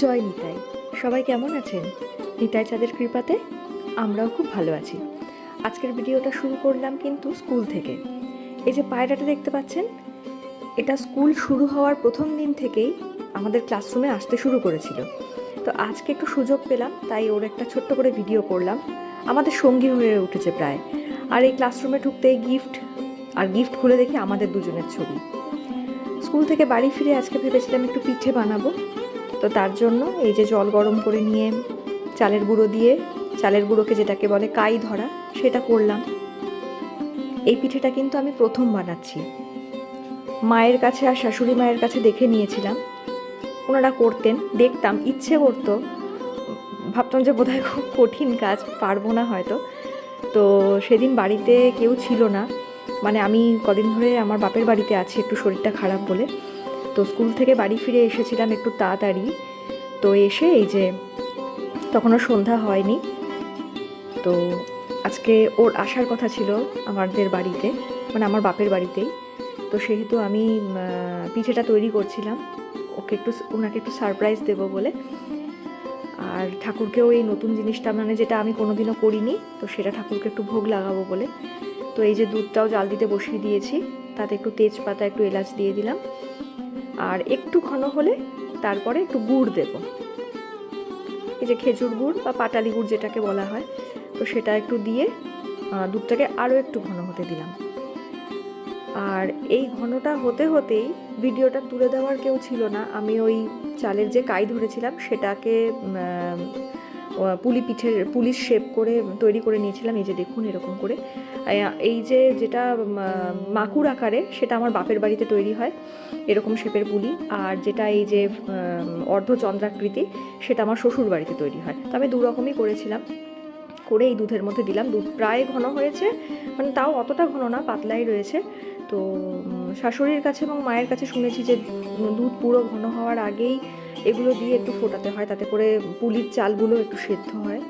জয় নিতাই। সবাই কেমন আছেন? নিতাই চাঁদের কৃপাতে আমরাও খুব ভালো আছি। আজকের ভিডিওটা শুরু করলাম কিন্তু স্কুল থেকে। এই যে পায়রাটা দেখতে পাচ্ছেন, এটা স্কুল শুরু হওয়ার প্রথম দিন থেকেই আমাদের ক্লাসরুমে আসতে শুরু করেছিল। তো আজকে একটু সুযোগ পেলাম, তাই ওর একটা ছোট্ট করে ভিডিও করলাম। আমাদের সঙ্গী হয়ে উঠেছে প্রায়। আর এই ক্লাসরুমে ঢুকতেই গিফট, আর গিফট খুলে দেখি আমাদের দুজনের ছবি। স্কুল থেকে বাড়ি ফিরে আজকে ভেবেছিলাম একটু পিঠে বানাবো। তো তার জন্য এই যে জল গরম করে নিয়ে চালের গুঁড়ো দিয়ে, চালের গুঁড়োকে যেটাকে বলে কাই ধরা, সেটা করলাম। এই পিঠেটা কিন্তু আমি প্রথম বানাচ্ছি। মায়ের কাছে আর শাশুড়ি মায়ের কাছে দেখে নিয়েছিলাম। ওনারা করতেন, দেখতাম, ইচ্ছে করতো। ভাবতাম যে বোধহয় খুব কঠিন কাজ, পারব না হয়তো। তো সেদিন বাড়িতে কেউ ছিল না। মানে আমি কদিন ধরে আমার বাপের বাড়িতে আছি, একটু শরীরটা খারাপ বলে। তো স্কুল থেকে বাড়ি ফিরে এসেছিলাম একটু তাড়াতাড়ি। তো এসে এই যে তখনও সন্ধ্যা হয়নি। তো আজকে ওর আসার কথা ছিল আমাদের বাড়িতে মানে আমার বাপের বাড়িতেই। তো সেহেতু আমি পিঠেটা তৈরি করছিলাম। ওকে একটু ওনাকে একটু সারপ্রাইজ দেবো বলে। আর ঠাকুরকেও এই নতুন জিনিসটা মানে যেটা আমি কোনোদিনও করিনি, তো সেটা ঠাকুরকে একটু ভোগ লাগাবো বলে। তো এই যে দুধটাও জাল দিতে বসিয়ে দিয়েছি, তাতে একটু তেজপাতা, একটু এলাচ দিয়ে দিলাম। আর একটু ঘন হলে তারপরে একটু গুড় দেব। এই যে খেজুর গুড় বা পাটালি গুড় যেটাকে বলা হয়, তো সেটা একটু দিয়ে দুধটাকে আরও একটু ঘন হতে দিলাম। আর এই ঘনটা হতে হতেই ভিডিওটা তুলে দেওয়ার কেউ ছিল না। আমি ওই চালের যে কাই ধরেছিলাম, সেটাকে পুলি পিঠের পুলিশ শেপ করে তৈরি করে নিয়েছিলাম। এই যে দেখুন, এরকম করে। এই যে যেটা মাকুর আকারে, সেটা আমার বাপের বাড়িতে তৈরি হয় এরকম শেপের পুলি। আর যেটা এই যে অর্ধচন্দ্রাকৃতি, সেটা আমার শ্বশুর বাড়িতে তৈরি হয়। তো আমি দু রকমই করেছিলাম। করে এই দুধের মধ্যে দিলাম। দুধ প্রায় ঘন হয়েছে মানে তাও অতটা ঘন না, পাতলাই রয়েছে। তো শাশুড়ির কাছে এবং মায়ের কাছে শুনেছি যে, দুধ পুরো ঘন হওয়ার আগেই এগুলো দিয়ে একটু ফোটাতে হয়, তাতে করে পুলির চালগুলো একটু সেদ্ধ হয়।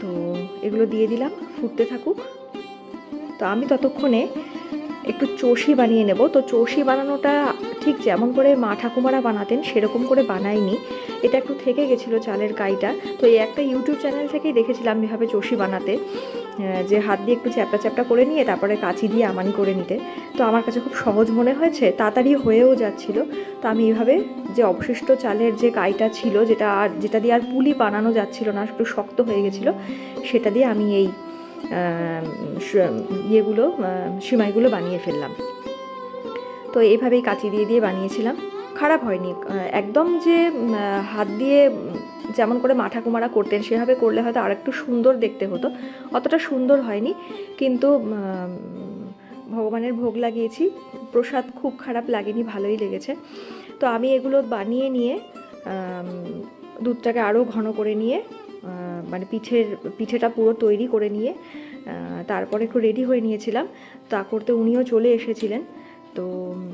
তো এগুলো দিয়ে দিলাম, ফুটতে থাকুক। তো আমি ততক্ষণে একটু চষি বানিয়ে নেব। তো চষি বানানোটা ঠিক যেমন করে মা ঠাকুমারা বানাতেন, সেরকম করে বানাইনি। এটা একটু থেকে গেছিল চালের কাইটা তো এই একটা ইউটিউব চ্যানেল থেকেই দেখেছিলাম এভাবে চষি বানাতে। যে হাত দিয়ে একটু চ্যাপটা চ্যাপটা করে নিয়ে তারপরে কাঁচি দিয়ে আমানি করে নিতে। তো আমার কাছে খুব সহজ মনে হয়েছে, তাড়াতাড়ি হয়েও যাচ্ছিল। তো আমি এইভাবে যে অবশিষ্ট চালের যে কাইটা ছিল, যেটা আর, যেটা দিয়ে আর পুলি বানানো যাচ্ছিল না, একটু শক্ত হয়ে গেছিল, সেটা দিয়ে আমি এই ইয়েগুলো সিমাইগুলো বানিয়ে ফেললাম। তো এইভাবেই কাঁচি দিয়ে দিয়ে বানিয়েছিলাম। খারাপ হয়নি। একদম যে হাত দিয়ে যেমন করে মা ঠাকুমারা করতেন, সেভাবে করলে হয়তো আরেকটু সুন্দর দেখতে হতো। অতটা সুন্দর হয়নি। কিন্তু ভগবানের ভোগ লাগিয়েছি। প্রসাদ খুব খারাপ লাগেনি, ভালোই লেগেছে। তো আমি এগুলো বানিয়ে নিয়ে দুধটাকে আরও ঘন করে নিয়ে মানে পিঠের, পিঠেটা পুরো তৈরি করে নিয়ে তারপরে একটু রেডি হয়ে নিয়েছিলাম। তা করতে উনিও চলে এসেছিলেন। তো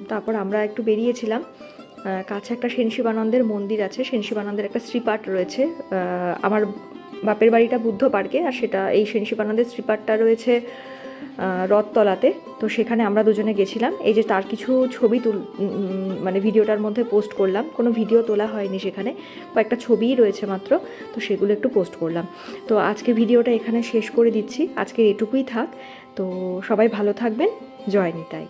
তারপর আমরা একটু বেরিয়েছিলাম। কাছে একটা সেনশিবানন্দের মন্দির আছে। সেনশিবানন্দের একটা শ্রীপাঠ রয়েছে। আমার বাপের বাড়িটা বুদ্ধ পার্কে, আর সেটা, এই সেনশিবানন্দের শ্রীপাঠটা রয়েছে রথতলাতে। তো সেখানে আমরা দুজনে গেছিলাম। এই যে তার কিছু ছবি তুল মানে ভিডিওটার মধ্যে পোস্ট করলাম। কোনো ভিডিও তোলা হয়নি সেখানে। কয়েকটা ছবিই রয়েছে মাত্র। তো সেগুলো একটু পোস্ট করলাম। তো আজকে ভিডিওটা এখানে শেষ করে দিচ্ছি। আজকে এটুকুই থাক। তো সবাই ভালো থাকবেন। জয় নিতাই।